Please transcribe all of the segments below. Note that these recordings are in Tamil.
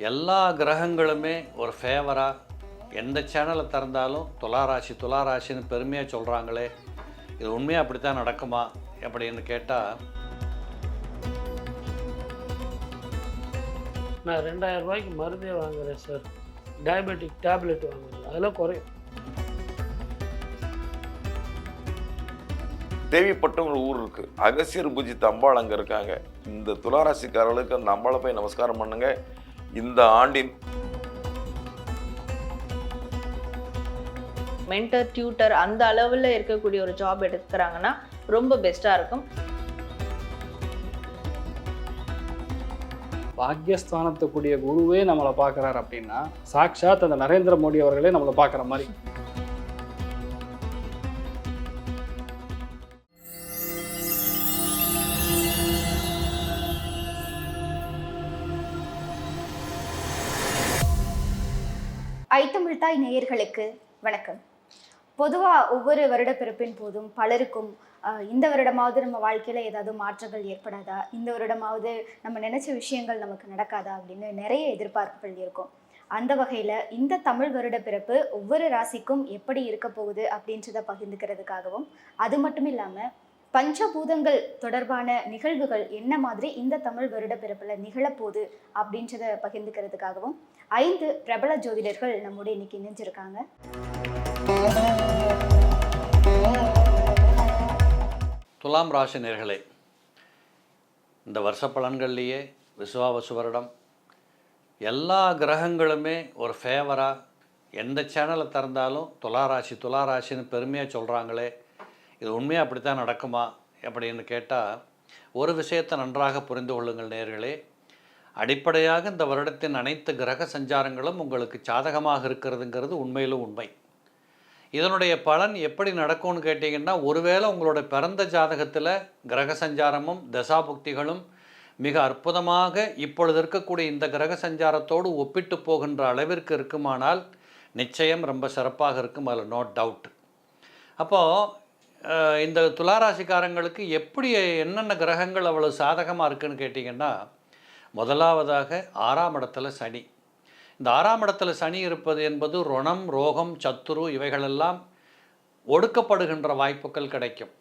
எல்லா கிரகங்களுமே ஒரு ஃபேவராக எந்த சேனலை திறந்தாலும் துளாராசி துளாராசின்னு பெருமையாக சொல்கிறாங்களே இது உண்மையாக அப்படித்தான் நடக்குமா அப்படின்னு கேட்டால் நான் ரெண்டாயிரம் ரூபாய்க்கு மருந்தே வாங்குறேன் சார் டயபெட்டிக் டேப்லெட் வாங்குறேன். அதெல்லாம் குறையும். தேவிப்பட்டம் ஒரு ஊர் இருக்கு. அகசியர் பூஜித்த அம்பாள் அங்க இருக்காங்க. இந்த துளாராசிக்காரர்களுக்கு அந்த அம்பாளை போய் நமஸ்காரம் பண்ணுங்க. இந்த ஆண்டின் மென்டர் டியூட்டர் அந்த அளவில் இருக்கக்கூடிய ஒரு ஜாப் எடுக்கிறாங்கன்னா ரொம்ப பெஸ்ட்டாக இருக்கும். பாக்கியஸ்தானத்துக்குரிய குருவே நம்மளை பார்க்குறாரு அப்படின்னா சாக்ஷாத் அந்த நரேந்திர மோடி அவர்களே நம்மளை பார்க்குற மாதிரி. ஐத்தமிழ்தாய் நேயர்களுக்கு வணக்கம். பொதுவாக ஒவ்வொரு வருடப்பிறப்பின் போதும் பலருக்கும் இந்த வருடமாவது நம்ம வாழ்க்கையில் ஏதாவது மாற்றங்கள் ஏற்படாதா? இந்த வருடமாவது நம்ம நினச்ச விஷயங்கள் நமக்கு நடக்காதா? அப்படின்னு நிறைய எதிர்பார்ப்புகள் இருக்கும். அந்த வகையில் இந்த தமிழ் வருட பிறப்பு ஒவ்வொரு ராசிக்கும் எப்படி இருக்க போகுது அப்படின்றத பகிர்ந்துக்கிறதுக்காகவும் அது மட்டும் இல்லாமல் பஞ்சபூதங்கள் தொடர்பான நிகழ்வுகள் என்ன மாதிரி இந்த தமிழ் வருட பிறப்பில் நிகழப்போகுது அப்படின்றத பகிர்ந்துக்கிறதுக்காகவும் ஐந்து பிரபல ஜோதிடர்கள் நம்முடைய இன்னைக்கு இணைஞ்சிருக்காங்க. துலாம் ராசி நேர்களே இந்த வருஷ பலன்கள்லேயே விசுவாவசு வருடம். எல்லா கிரகங்களுமே ஒரு ஃபேவராக எந்த சேனலை திறந்தாலும் துளாராசி துளாராசின்னு பெருமையாக சொல்கிறாங்களே இது உண்மையாக அப்படித்தான் நடக்குமா அப்படின்னு கேட்டால் ஒரு விஷயத்தை நன்றாக புரிந்து கொள்ளுங்கள் நேர்களே அடிப்படையாக இந்த வருடத்தின் அனைத்து கிரக சஞ்சாரங்களும் உங்களுக்கு சாதகமாக இருக்கிறதுங்கிறது உண்மையிலும் உண்மை. இதனுடைய பலன் எப்படி நடக்கும்னு கேட்டிங்கன்னா ஒருவேளை உங்களோட பிறந்த ஜாதகத்தில் கிரக சஞ்சாரமும் தசாபுக்திகளும் மிக அற்புதமாக இப்பொழுது இருக்கக்கூடிய இந்த கிரக சஞ்சாரத்தோடு ஒப்பிட்டு போகின்ற அளவிற்கு இருக்குமானால் நிச்சயம் ரொம்ப சிறப்பாக இருக்கும் அதில் நோ டவுட் அப்போது இந்த துளாராசிக்காரங்களுக்கு எப்படி என்னென்ன கிரகங்கள் அவ்வளோ சாதகமாக இருக்குன்னு கேட்டிங்கன்னா முதலாவதாக ஆறாம் இடத்துல சனி. இந்த ஆறாம் இடத்துல சனி இருப்பது என்பது ருணம் ரோகம் சத்துரு இவைகளெல்லாம் ஒடுக்கப்படுகின்ற வாய்ப்புகள் கிடைக்கும்.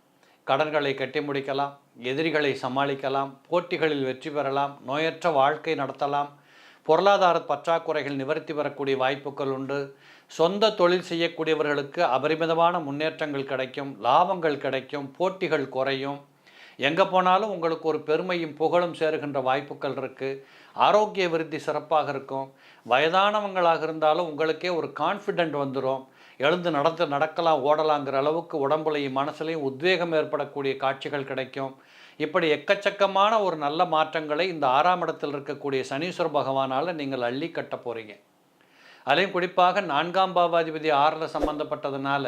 கடன்களை கட்டி முடிக்கலாம் எதிரிகளை சமாளிக்கலாம் போட்டிகளில் வெற்றி பெறலாம் நோயற்ற வாழ்க்கை நடத்தலாம் பொருளாதார பற்றாக்குறைகள் நிவர்த்தி பெறக்கூடிய வாய்ப்புகள் உண்டு சொந்த தொழில் செய்யக்கூடியவர்களுக்கு அபரிமிதமான முன்னேற்றங்கள் கிடைக்கும் லாபங்கள் கிடைக்கும் போட்டிகள் குறையும். எங்கே போனாலும் உங்களுக்கு ஒரு பெருமையும் புகழும் சேருகின்ற வாய்ப்புகள் இருக்குது ஆரோக்கிய விருத்தி சிறப்பாக இருக்கும். வயதானவங்களாக இருந்தாலும் உங்களுக்கே ஒரு கான்ஃபிடென்ட் வந்துடும் எழுந்து நடந்து நடக்கலாம் ஓடலாங்கிற அளவுக்கு உடம்புலையும் மனசுலையும் உத்வேகம் ஏற்படக்கூடிய காட்சிகள் கிடைக்கும். இப்படி எக்கச்சக்கமான ஒரு நல்ல மாற்றங்களை இந்த ஆறாம் இடத்தில் இருக்கக்கூடிய சனீஸ்வர பகவானால் நீங்கள் அள்ளி கட்ட போகிறீங்க அதுலேயும் குறிப்பாக நான்காம் பாவாதிபதி ஆறில் சம்பந்தப்பட்டதுனால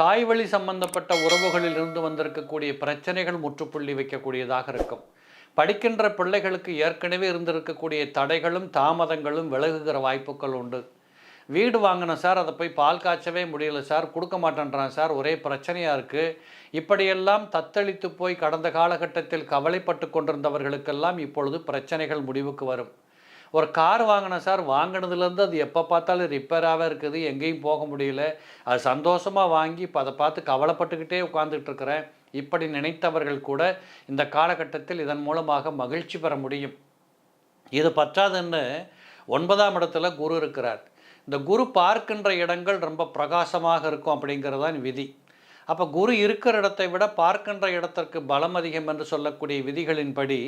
தாய் வழி சம்பந்தப்பட்ட உறவுகளில் இருந்து வந்திருக்கக்கூடிய பிரச்சனைகள் முற்றுப்புள்ளி வைக்கக்கூடியதாக இருக்கும். படிக்கின்ற பிள்ளைகளுக்கு ஏற்கனவே இருந்திருக்கக்கூடிய தடைகளும் தாமதங்களும் விலகுகிற வாய்ப்புகள் உண்டு. வீடு வாங்கினேன் சார் அதை போய் பால் காய்ச்சவே முடியல சார் கொடுக்க மாட்டேன்றான் சார் ஒரே பிரச்சனையாக இருக்குது இப்படியெல்லாம் தத்தளித்து போய் கடந்த காலகட்டத்தில் கவலைப்பட்டு கொண்டிருந்தவர்களுக்கெல்லாம் இப்பொழுது பிரச்சனைகள் முடிவுக்கு வரும். ஒரு கார் வாங்கினேன் சார். வாங்கினதுலேருந்து அது எப்போ பார்த்தாலும் ரிப்பேராகவே இருக்குது. எங்கேயும் போக முடியல. அது சந்தோஷமாக வாங்கி இப்போ அதை பார்த்து கவலைப்பட்டுக்கிட்டே உட்காந்துட்டு இருக்கிறேன். இப்படி நினைத்தவர்கள் கூட இந்த காலகட்டத்தில் இதன் மூலமாக மகிழ்ச்சி பெற முடியும். இது பற்றாதுன்னு ஒன்பதாம் இடத்துல குரு இருக்கிறார். இந்த குரு பார்க்கின்ற இடங்கள் ரொம்ப பிரகாசமாக இருக்கும் அப்படிங்கிறதான் விதி. அப்போ குரு இருக்கிற இடத்தை விட பார்க்கின்ற இடத்திற்கு பலம் அதிகம் என்று சொல்லக்கூடிய விதிகளின்படி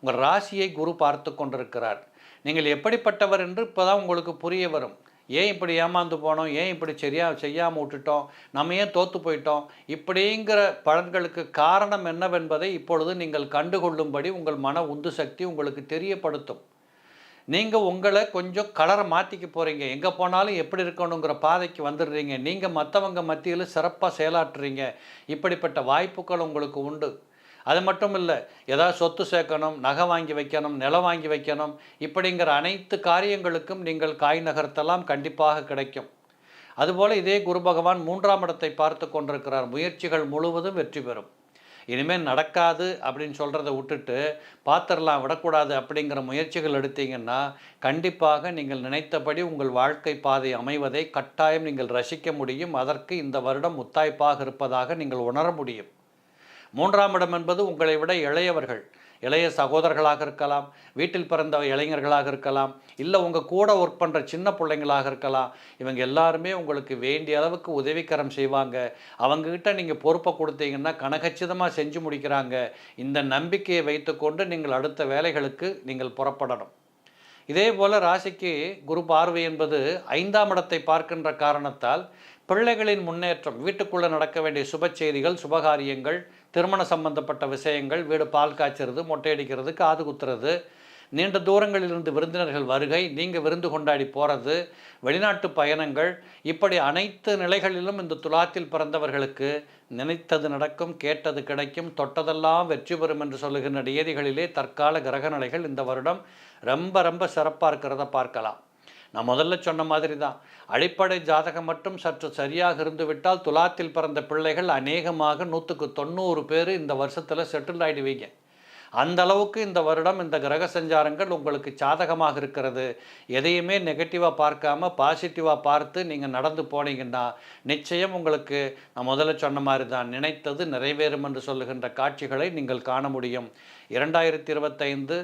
உங்கள் ராசியை குரு பார்த்து கொண்டிருக்கிறார். நீங்கள் எப்படிப்பட்டவர் என்று இப்போ தான் உங்களுக்கு புரிய வரும். ஏன் இப்படி ஏமாந்து போனோம்? ஏன் இப்படி சரியா செய்யாமல் விட்டுட்டோம்? நம்ம ஏன் தோற்று போயிட்டோம்? இப்படிங்கிற பலன்களுக்கு காரணம் என்னவென்பதை இப்பொழுது நீங்கள் கண்டுகொள்ளும்படி உங்கள் மன உந்து சக்தி உங்களுக்கு தெரியப்படுத்தும். நீங்கள் உங்களை கொஞ்சம் கலரை மாற்றிக்க போகிறீங்க எங்கே போனாலும் எப்படி இருக்கணுங்கிற பாதைக்கு வந்துடுறீங்க. நீங்கள் மற்றவங்க மத்தியில் சிறப்பாக செயலாற்றுறீங்க. இப்படிப்பட்ட வாய்ப்புகள் உங்களுக்கு உண்டு. அது மட்டும் இல்லை ஏதாவது சொத்து சேர்க்கணும் நகை வாங்கி வைக்கணும் நிலம் வாங்கி வைக்கணும் இப்படிங்கிற அனைத்து காரியங்களுக்கும் நீங்கள் காய் நகர்த்தலாம் கண்டிப்பாக கிடைக்கும். அதுபோல் இதே குரு பகவான் மூன்றாம் இடத்தை பார்த்து கொண்டிருக்கிறார். முயற்சிகள் முழுவதும் வெற்றி பெறும். இனிமேல் நடக்காது அப்படின்னு சொல்கிறத விட்டுட்டு பார்த்துடலாம் விடக்கூடாது அப்படிங்கிற முயற்சிகள் எடுத்தீங்கன்னா கண்டிப்பாக நீங்கள் நினைத்தபடி உங்கள் வாழ்க்கை பாதை அமைவதை கட்டாயம் நீங்கள் ரசிக்க முடியும். அதற்கு இந்த வருடம் முத்தாய்ப்பாக இருப்பதாக நீங்கள் உணர முடியும். மூன்றாம் இடம் என்பது உங்களை விட இளையவர்கள் இளைய சகோதரர்களாக இருக்கலாம் வீட்டில் பிறந்த இளைஞர்களாக இருக்கலாம் இல்லை உங்கள் கூட ஒர்க் பண்ணுற சின்ன பிள்ளைங்களாக இருக்கலாம். இவங்க எல்லாருமே உங்களுக்கு வேண்டிய அளவுக்கு உதவிக்கரம் செய்வாங்க. அவங்கக்கிட்ட நீங்கள் பொறுப்பை கொடுத்தீங்கன்னா கனகச்சிதமாக செஞ்சு முடிக்கிறாங்க. இந்த நம்பிக்கையை வைத்துக்கொண்டு நீங்கள் அடுத்த வேலைகளுக்கு நீங்கள் புறப்படணும். இதே போல் ராசிக்கு குரு பார்வை என்பது ஐந்தாம் இடத்தை பார்க்கின்ற காரணத்தால் பிள்ளைகளின் முன்னேற்றம் வீட்டுக்குள்ளே நடக்க வேண்டிய சுப செய்திகள் சுபகாரியங்கள் திருமண சம்பந்தப்பட்ட விஷயங்கள் வீடு பால் காய்ச்சறது மொட்டையடிக்கிறது காது குத்துறது நீண்ட தூரங்களிலிருந்து விருந்தினர்கள் வருகை நீங்கள் விருந்து கொண்டாடி போகிறது வெளிநாட்டு பயணங்கள் இப்படி அனைத்து நிலைகளிலும் இந்த துலாத்தில் பிறந்தவர்களுக்கு நினைத்தது நடக்கும் கேட்டது கிடைக்கும் தொட்டதெல்லாம் வெற்றி பெறும் என்று சொல்லுகின்ற நியதிகளிலே தற்கால கிரக நிலைகள் இந்த வருடம் ரொம்ப ரொம்ப சிறப்பாக இருக்கிறத பார்க்கலாம். நான் முதல்ல சொன்ன மாதிரி தான் அடிப்படை ஜாதகம் மட்டும் சற்று சரியாக இருந்துவிட்டால் துலாத்தில் பிறந்த பிள்ளைகள் அநேகமாக நூற்றுக்கு தொண்ணூறு பேர் இந்த வருஷத்தில் செட்டில் ஆகிடுவீங்க அந்த அளவுக்கு இந்த வருடம் இந்த கிரக சஞ்சாரங்கள் உங்களுக்கு சாதகமாக இருக்கிறது. எதையுமே நெகட்டிவாக பார்க்காம பாசிட்டிவாக பார்த்து நீங்கள் நடந்து போனீங்கன்னா நிச்சயம் உங்களுக்கு நான் முதல்ல சொன்ன மாதிரி தான் நினைத்தது நிறைவேறும் என்று சொல்லுகின்ற காட்சிகளை நீங்கள் காண முடியும். இரண்டாயிரத்தி இருபத்தைந்து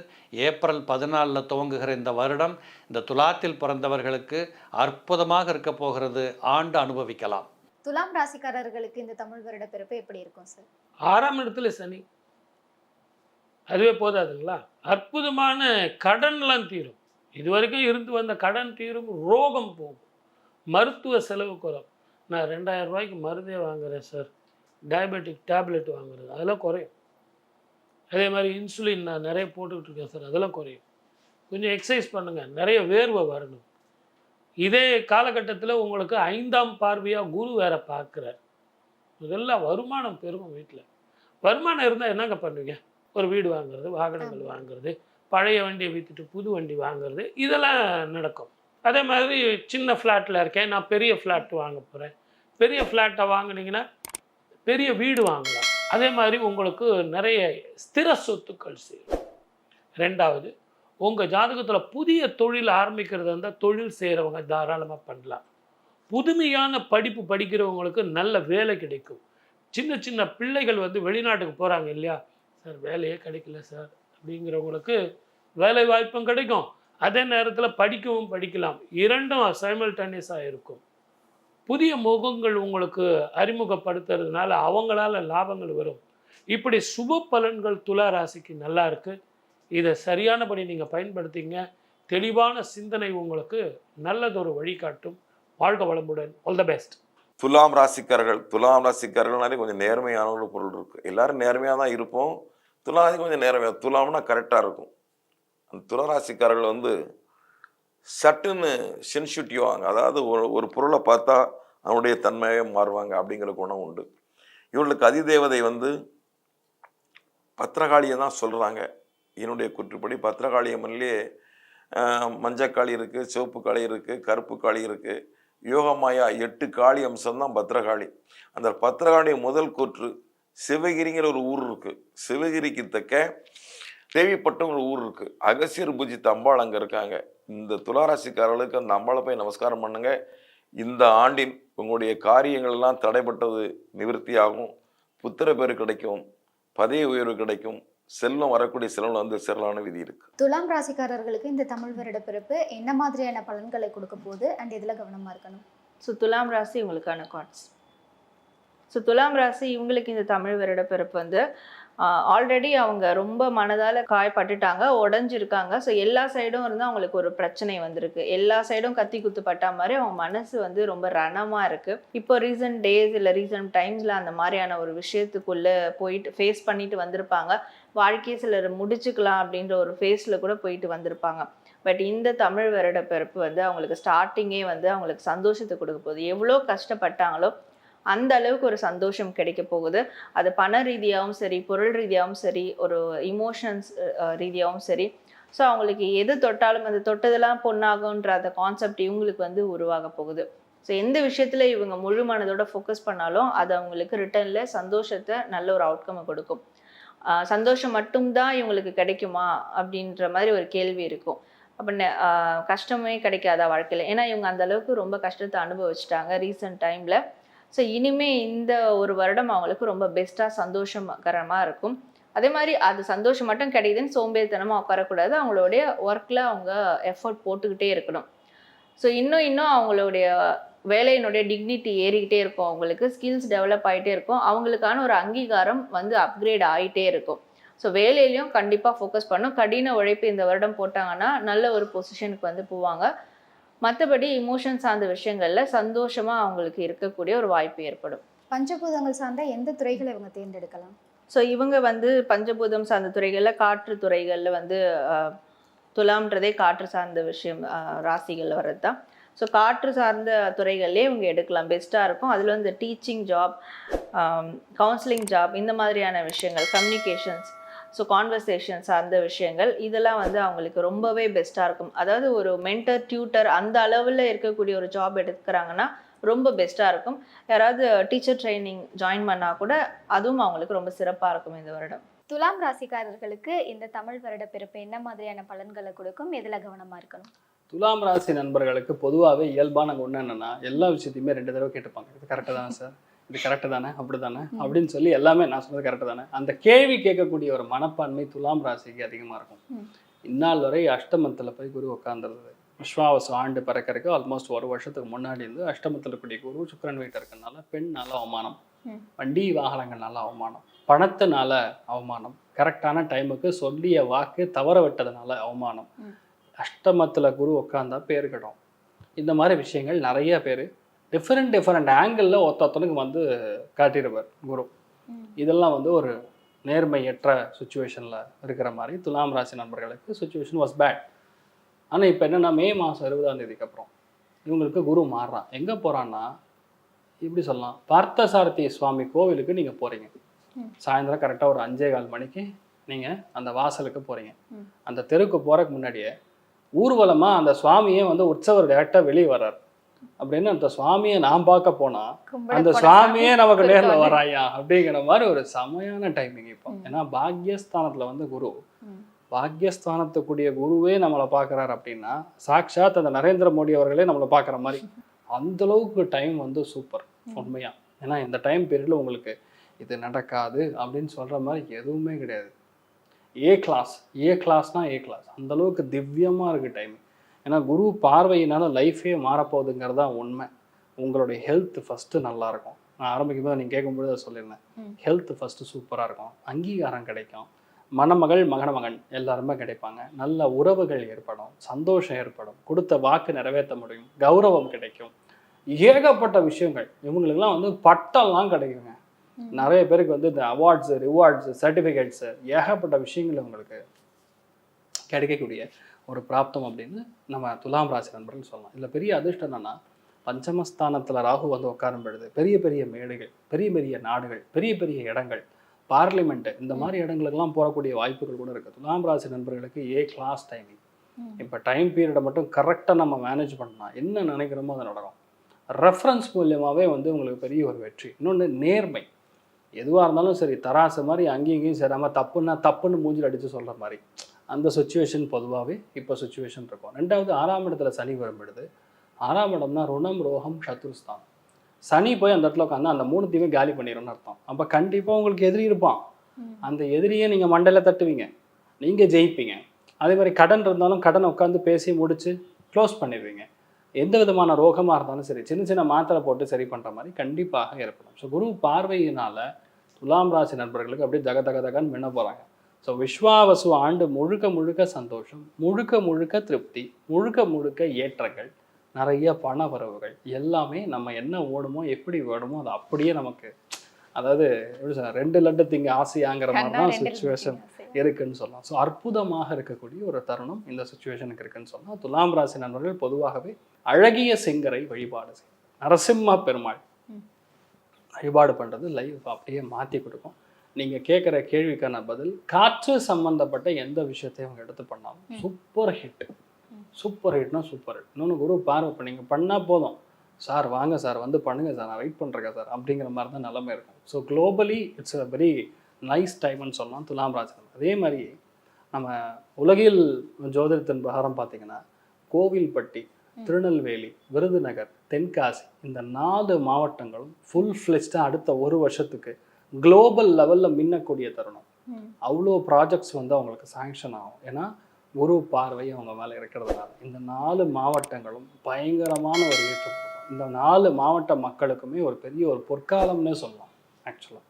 ஏப்ரல் பதினாலில் துவங்குகிற இந்த வருடம் இந்த துலாத்தில் பிறந்தவர்களுக்கு அற்புதமாக இருக்க போகிறது. ஆண்டு அனுபவிக்கலாம். துலாம் ராசிக்காரர்களுக்கு இந்த தமிழ் வருட பிறப்பு எப்படி இருக்கும் சார்? ஆறாம் இடத்துல சனி. அதுவே போதாதுங்களா? அற்புதமான கடன்லாம் தீரும். இது வரைக்கும் இருந்து வந்த கடன் தீரும் ரோகம் போகும். மருத்துவ செலவு குறையும். நான் ரெண்டாயிரம் ரூபாய்க்கு மருந்தே வாங்குறேன் சார். டயபெட்டிக் டேப்லெட் வாங்குறது அதெல்லாம் குறையும். அதே மாதிரி இன்சுலின் நான் நிறைய போட்டுக்கிட்டு இருக்கேன் சார். அதெல்லாம் குறையும். கொஞ்சம் எக்ஸசைஸ் பண்ணுங்கள் நிறைய வேர்வை வரணும். இதே காலகட்டத்தில் உங்களுக்கு ஐந்தாம் பார்வையாக குரு வேற பார்க்குறார். முதல்ல வருமானம் பெருகும் வீட்டில் வருமானம் இருந்தால் என்னங்க பண்ணுவீங்க? ஒரு வீடு வாங்குறது வாகனங்கள் வாங்குறது பழைய வண்டியை விற்றுட்டு புது வண்டி வாங்குறது இதெல்லாம் நடக்கும். அதே மாதிரி சின்ன ஃப்ளாட்டில் இருக்கேன். நான் பெரிய ஃப்ளாட் வாங்க போகிறேன் பெரிய ஃப்ளாட்டை வாங்குனீங்கன்னா பெரிய வீடு வாங்கலாம். அதே மாதிரி உங்களுக்கு நிறைய ஸ்திர சொத்துக்கள் சேரும். ரெண்டாவது உங்கள் ஜாதகத்தில் புதிய தொழில் ஆரம்பிக்கிறதா இருந்தால் தொழில் செய்கிறவங்க தாராளமாக பண்ணலாம். புதுமையான படிப்பு படிக்கிறவங்களுக்கு நல்ல வேலை கிடைக்கும். சின்ன சின்ன பிள்ளைகள் வந்து வெளிநாட்டுக்கு போகிறாங்க இல்லையா? சார் வேலையே கிடைக்கல சார் அப்படிங்கிறவங்களுக்கு வேலை வாய்ப்பும் கிடைக்கும். அதே நேரத்தில் படிக்கவும் படிக்கலாம். இரண்டும் சைமல்டேனியஸாக இருக்கும். புதிய முகங்கள் உங்களுக்கு அறிமுகப்படுத்துறதுனால அவங்களால லாபங்கள் வரும். இப்படி சுப பலன்கள் துலா ராசிக்கு நல்லா இருக்குது இதை சரியானபடி நீங்கள் பயன்படுத்திங்க. தெளிவான சிந்தனை உங்களுக்கு நல்லதொரு வழிகாட்டும். வாழ்க வளமுடன். ஆல் த பெஸ்ட் துலாம் ராசிக்காரர்கள் துலாம் ராசிக்காரர்கள்னாலே கொஞ்சம் நேர்மையான ஒரு பொருள் இருக்கும் எல்லாரும் நேர்மையாக தான் இருப்போம். துலாம் கொஞ்சம் நேர்மையாக துலாம்னா கரெக்டாக இருக்கும். அந்த துலராசிக்காரர்கள் வந்து சட்டுன்னு சென்சிட்டிவாங்க அதாவது ஒரு ஒரு பொருளை பார்த்தா அவனுடைய தன்மையாக மாறுவாங்க அப்படிங்கிற குணம் உண்டு. இவர்களுக்கு அதிதேவதை வந்து பத்திரகாளியை தான் சொல்கிறாங்க என்னுடைய குற்றுப்படி பத்திரகாளியம்மன்லேயே மஞ்சக்காளி இருக்குது சிவப்பு காளி இருக்குது கருப்பு காளி இருக்குது யோகமாயா எட்டு காளி அம்சம்தான் பத்திரகாளி அந்த பத்திரகாளி முதல் கூற்று சிவகிரிங்கிற ஒரு ஊர் இருக்கு. சிவகிரிக்கு தக்க தேவிப்பட்டம் ஒரு ஊர் இருக்கு. அகசியர் பூஜித்த அம்பாள் அங்கே இருக்காங்க. இந்த துளாராசிக்காரர்களுக்கு அந்த அம்பாளை போய் நமஸ்காரம் பண்ணுங்க. இந்த ஆண்டின் உங்களுடைய காரியங்கள்லாம் தடைப்பட்டது நிவர்த்தியாகும். புத்திர பேர் கிடைக்கும். பதவி உயர்வு கிடைக்கும். செல்வம் வரக்கூடிய செல்வம் வந்து சேரலான விதி இருக்கு. துலாம் ராசிக்காரர்களுக்கு இந்த தமிழ் வருட பிறப்பு என்ன மாதிரியான பலன்களை கொடுக்க போகுது? அண்ட் இதில் கவனமாக இருக்கணும்? ஸோ துலாம் ராசி உங்களுக்கான கார்ட்ஸ் ஸோ துலாம் ராசி இவங்களுக்கு இந்த தமிழ் வருட பிறப்பு வந்து ஆல்ரெடி அவங்க ரொம்ப மனதால் காயப்பட்டுட்டாங்க உடஞ்சிருக்காங்க. ஸோ எல்லா சைடும் இருந்து அவங்களுக்கு ஒரு பிரச்சனை வந்திருக்கு. எல்லா சைடும் கத்தி குத்து பட்டா மாதிரி அவங்க மனசு வந்து ரொம்ப ரணமாக இருக்குது இப்போ ரீசன்ட் டேஸ் இல்லை ரீசன்ட் டைம்ஸில் அந்த மாதிரியான ஒரு விஷயத்துக்குள்ளே போயிட்டு ஃபேஸ் பண்ணிட்டு வந்திருப்பாங்க. வாழ்க்கையை சிலர் முடிச்சுக்கலாம் அப்படின்ற ஒரு ஃபேஸில் கூட போயிட்டு வந்திருப்பாங்க. பட் இந்த தமிழ் வருட பிறப்பு வந்து அவங்களுக்கு ஸ்டார்டிங்கே வந்து அவங்களுக்கு சந்தோஷத்தை கொடுக்க போகுது. எவ்வளோ கஷ்டப்பட்டாங்களோ அந்த அளவுக்கு ஒரு சந்தோஷம் கிடைக்க போகுது. அது பண ரீதியாகவும் சரி பொருள் ரீதியாகவும் சரி ஒரு இமோஷன்ஸ் ரீதியாகவும் சரி. ஸோ அவங்களுக்கு எது தொட்டாலும் அந்த தொட்டதெல்லாம் பொண்ணாகுன்ற அந்த கான்செப்ட் இவங்களுக்கு வந்து உருவாக போகுது. ஸோ எந்த விஷயத்துல இவங்க முழு மனதோட ஃபோக்கஸ் பண்ணாலும் அது அவங்களுக்கு ரிட்டர்னில் சந்தோஷத்தை நல்ல ஒரு அவுட்கம்மை கொடுக்கும். சந்தோஷம் மட்டும்தான் இவங்களுக்கு கிடைக்குமா அப்படின்ற மாதிரி ஒரு கேள்வி இருக்கும். அப்போ கஷ்டமே கிடைக்காதா வாழ்க்கையில்? ஏன்னா இவங்க அந்த அளவுக்கு ரொம்ப கஷ்டத்தை அனுபவிச்சிட்டாங்க ரீசெண்ட் டைமில் ஸோ இனிமே இந்த ஒரு வருடம் அவங்களுக்கு ரொம்ப பெஸ்ட்டாக சந்தோஷகரமாக இருக்கும். அதே மாதிரி அது சந்தோஷம் மட்டும் கிடைக்குதுன்னு சோம்பேறித்தனமாக உட்காரக்கூடாது. அவங்களுடைய ஒர்க்கில் அவங்க எஃபர்ட் போட்டுக்கிட்டே இருக்கணும். ஸோ இன்னும் இன்னும் அவங்களுடைய வேலையினுடைய டிக்னிட்டி ஏறிக்கிட்டே இருக்கும். அவங்களுக்கு ஸ்கில்ஸ் டெவலப் ஆகிட்டே இருக்கும். அவங்களுக்கான ஒரு அங்கீகாரம் வந்து அப்கிரேட் ஆகிட்டே இருக்கும். ஸோ வேலையிலையும் கண்டிப்பாக ஃபோக்கஸ் பண்ணும் கடின உழைப்பு இந்த வருடம் போட்டாங்கன்னா நல்ல ஒரு பொசிஷனுக்கு வந்து போவாங்க. மற்றபடி இமோஷன் சார்ந்த விஷயங்களில் சந்தோஷமாக அவங்களுக்கு இருக்கக்கூடிய ஒரு வாய்ப்பு ஏற்படும். பஞ்சபூதங்கள் சார்ந்த எந்த துறைகளை இவங்க தேர்ந்தெடுக்கலாம்? ஸோ இவங்க வந்து பஞ்சபூதம் சார்ந்த துறைகளில் காற்று துறைகளில் வந்து துலாம்ன்றதே காற்று சார்ந்த விஷயம் ராசிகளில் வர்றது தான் ஸோ காற்று சார்ந்த துறைகள்லேயே இவங்க எடுக்கலாம். பெஸ்ட்டாக இருக்கும். அதில் வந்து டீச்சிங் ஜாப் கவுன்சிலிங் ஜாப் இந்த மாதிரியான விஷயங்கள் கம்யூனிகேஷன்ஸ் ஸோ கான்வர்சேஷன் சார்ந்த விஷயங்கள் இதெல்லாம் வந்து அவங்களுக்கு ரொம்பவே பெஸ்ட்டாக இருக்கும். அதாவது ஒரு மென்டர் டியூட்டர் அந்த அளவில் இருக்கக்கூடிய ஒரு ஜாப் எடுக்கிறாங்கன்னா ரொம்ப பெஸ்ட்டாக இருக்கும். யாராவது டீச்சர் ட்ரைனிங் ஜாயின் பண்ணால் கூட அதுவும் அவங்களுக்கு ரொம்ப சிறப்பாக இருக்கும் இந்த வருடம். துலாம் ராசிக்காரர்களுக்கு இந்த தமிழ் வருட பிறப்பு என்ன மாதிரியான பலன்களை கொடுக்கும்? எதில் கவனமாக இருக்கணும்? துலாம் ராசி நண்பர்களுக்கு பொதுவாகவே இயல்பான ஒன்று என்னன்னா எல்லா விஷயத்தையுமே ரெண்டு தடவை கேட்டுப்பாங்க. இது கரெக்டு தானே சார் இது கரெக்டு தானே? அப்படி தானே அப்படின்னு சொல்லி எல்லாமே நான் சொன்னது கரெக்டு தானே? அந்த கேள்வி கேட்கக்கூடிய ஒரு மனப்பான்மை துலாம் ராசிக்கு அதிகமாக இருக்கும். இந்நாள் வரை அஷ்டமத்தில் போய் குரு உட்காந்துருது விஸ்வாவசு ஆண்டு பிறக்கறதுக்கு ஆல்மோஸ்ட் ஒரு வருஷத்துக்கு முன்னாடி இருந்து அஷ்டமத்தில் இருக்கக்கூடிய குரு சுக்கிரன் வீட்டு இருக்கறனால பெண்ணால அவமானம். வண்டி வாகனங்கள்னால அவமானம். பணத்தினால அவமானம். கரெக்டான டைமுக்கு சொல்லிய வாக்கு தவற விட்டதுனால அவமானம். அஷ்டமத்தில் குரு உட்காந்தா பேர் கெடும் இந்த மாதிரி விஷயங்கள் நிறைய பேர் டிஃப்ரெண்ட் டிஃப்ரெண்ட் ஆங்கிளில் ஒருத்தொத்தனுக்கு வந்து காட்டிடுவார் குரு. இதெல்லாம் வந்து ஒரு நேர்மையற்ற சுச்சுவேஷனில் இருக்கிற மாதிரி துலாம் ராசி நண்பர்களுக்கு சுச்சுவேஷன் வாஸ் பேட் ஆனால் இப்போ என்னென்னா மே மாதம் இருபதாம் தேதிக்கு அப்புறம் இவங்களுக்கு குரு மாறுறான் எங்கே போகிறான்னா இப்படி சொல்லலாம் பார்த்தசாரதி சுவாமி கோவிலுக்கு நீங்கள் போகிறீங்க. சாயந்தரம் கரெக்டாக ஒரு அஞ்சே கால் மணிக்கு நீங்கள் அந்த வாசலுக்கு போகிறீங்க. அந்த தெருவுக்கு போகிறதுக்கு முன்னாடியே ஊர்வலமாக அந்த சுவாமியே வந்து உற்சவர் டேரெக்டாக வெளியே வர்றார். அப்படின்னு அந்த சுவாமியை நான் பார்க்க கும்பிட அந்த போன சுவாமியே நமக்கு நேரில் வராயா அப்படிங்கிற மாதிரி ஒரு செமையான டைமிங் இப்போ. ஏன்னா பாக்யஸ்தானத்துல வந்து குரு. பாக்யஸ்தானத்துக்குரிய குருவே நம்மளை பார்க்குறாரு அப்படின்னா சாக்ஷாத் அந்த நரேந்திர மோடி அவர்களே நம்மளை பார்க்குற மாதிரி. அந்த அளவுக்கு டைம் வந்து சூப்பர் உண்மையா. ஏன்னா இந்த டைம் பீரியட்ல உங்களுக்கு இது நடக்காது அப்படின்னு சொல்ற மாதிரி எதுவுமே கிடையாது. A class A கிளாஸ்னா A class அந்த அளவுக்கு திவ்யமா இருக்கு டைம் ஏன்னா குரு பார்வையினால லைஃபே மாறப்போகுதுங்கிறது தான் உண்மை. உங்களுடைய ஹெல்த் ஃபஸ்ட்டு நல்லா இருக்கும். நான் ஆரம்பிக்கும் போது நீங்கள் கேட்கும்போது அதை சொல்லியிருந்தேன். ஹெல்த் ஃபஸ்ட்டு சூப்பராக இருக்கும். அங்கீகாரம் கிடைக்கும். மணமகள் மகனமகன் எல்லாருமே கிடைப்பாங்க. நல்ல உறவுகள் ஏற்படும். சந்தோஷம் ஏற்படும். கொடுத்த வாக்கு நிறைவேற்ற முடியும். கௌரவம் கிடைக்கும். ஏகப்பட்ட விஷயங்கள். இவங்களுக்கெல்லாம் வந்து பட்டம்லாம் கிடைக்குங்க. நிறைய பேருக்கு வந்து இந்த அவார்ட்ஸு ரிவார்ட்ஸு சர்டிஃபிகேட்ஸு ஏகப்பட்ட விஷயங்கள் உங்களுக்கு கிடைக்கக்கூடிய ஒரு பிராப்தம் அப்படின்னு நம்ம துலாம் ராசி நண்பர்கள் சொல்லலாம். இதில் பெரிய அதிர்ஷ்டம் என்னன்னா பஞ்சமஸ்தானத்தில் ராகு வந்து உட்காரும் பொழுது பெரிய பெரிய மேடைகள் பெரிய பெரிய நாடுகள் பெரிய பெரிய இடங்கள் பார்லிமெண்ட்டு இந்த மாதிரி இடங்களுக்கெல்லாம் போகக்கூடிய வாய்ப்புகள் கூட இருக்குது துலாம் ராசி நண்பர்களுக்கு ஏ கிளாஸ் டைமிங். இப்போ டைம் பீரியடை மட்டும் கரெக்டாக நம்ம மேனேஜ் பண்ணலாம் என்ன நினைக்கிறோமோ அது நடக்கும். ரெஃபரன்ஸ் மூலியமாகவே வந்து உங்களுக்கு பெரிய ஒரு வெற்றி. இன்னொன்று நேர்மை. எதுவாக இருந்தாலும் சரி தராசு மாதிரி அங்கேயும் இங்கேயும் சேராமல் தப்புன்னா தப்புன்னு மூஞ்சில் அடித்து சொல்கிற மாதிரி. அந்த சுச்சுவேஷன் பொதுவாகவே இப்போ சுச்சுவேஷன் இருக்கும். ரெண்டாவது ஆறாம் இடத்துல சனி வரும்பொழுது ஆறாம் இடம்னா ருணம் ரோகம் சத்ருஸ்தான். சனி போய் அந்த இடத்துல உட்காந்து அந்த மூணுத்தையுமே காலி பண்ணிடும்னு அர்த்தம். அப்போ கண்டிப்பாக உங்களுக்கு எதிரி இருப்பான். அந்த எதிரியை நீங்கள் மண்டையில் தட்டுவீங்க. நீங்கள் ஜெயிப்பீங்க. அதே மாதிரி கடன் இருந்தாலும் கடனை உட்காந்து பேசி முடிச்சு க்ளோஸ் பண்ணிடுவீங்க. எந்த விதமான ரோகமாக இருந்தாலும் சரி சின்ன சின்ன மாத்திரை போட்டு சரி பண்ணுற மாதிரி கண்டிப்பாக ஏற்படும். ஸோ குரு பார்வையினால் துலாம் ராசி நண்பர்களுக்கு அப்படியே தக தக தகன்னு மின்ன போகிறாங்க ஸோ விஸ்வாவசு ஆண்டு முழுக்க முழுக்க சந்தோஷம் முழுக்க முழுக்க திருப்தி முழுக்க முழுக்க ஏற்றங்கள் நிறைய பண வரவுகள் எல்லாமே நம்ம என்ன ஓடுமோ எப்படி வேணுமோ அது அப்படியே நமக்கு அதாவது எப்படி சொல்ல ரெண்டு லட்டு திங்க ஆசையாங்கிற மாதிரி தான் சுச்சுவேஷன். இருக்குன்னு சொல்லலாம். ஸோ அற்புதமாக இருக்கக்கூடிய ஒரு தருணம் இந்த சுச்சுவேஷனுக்கு இருக்குன்னு சொல்லலாம். துலாம் ராசி நண்பர்கள் பொதுவாகவே அழகிய சிங்கரை வழிபாடு செய்யும் நரசிம்ம பெருமாள். வழிபாடு பண்ணுறது லைஃப் அப்படியே மாற்றி கொடுக்கும். நீங்கள் கேட்குற கேள்விக்கான பதில் காற்று சம்பந்தப்பட்ட எந்த விஷயத்தையும் அவங்க எடுத்து பண்ணாலும். Super hit. சூப்பர் ஹிட்னா சூப்பர் ஹிட் இன்னொன்று குரு பார்வை இப்போ நீங்கள் பண்ணால் போதும். சார் வாங்க சார் வந்து பண்ணுங்க சார் நான் வெயிட் பண்ணுறேன் சார் அப்படிங்கிற மாதிரி தான் நிலைமை இருக்கும். So globally it's a very nice டைம்னு சொல்லலாம் துலாம் ராசி அதே மாதிரி நம்ம உலகில் ஜோதிடத்தின் பிரகாரம் பார்த்தீங்கன்னா கோவில்பட்டி திருநெல்வேலி விருதுநகர் தென்காசி இந்த நாலு மாவட்டங்களும் ஃபுல் ஃப்ளெஷ்டாக அடுத்த ஒரு வருஷத்துக்கு குளோபல் லெவலில் மின்னக்கூடிய தருணம். அவ்வளோ ப்ராஜெக்ட்ஸ் வந்து அவங்களுக்கு சாங்ஷன் ஆகும் ஏன்னா குரு பார்வை அவங்க மேலே இருக்கிறதுனால இந்த நாலு மாவட்டங்களும் பயங்கரமான ஒரு ஏற்றம். இந்த நாலு மாவட்ட மக்களுக்குமே ஒரு பெரிய ஒரு பொற்காலம்னே சொல்லலாம் ஆக்சுவலாக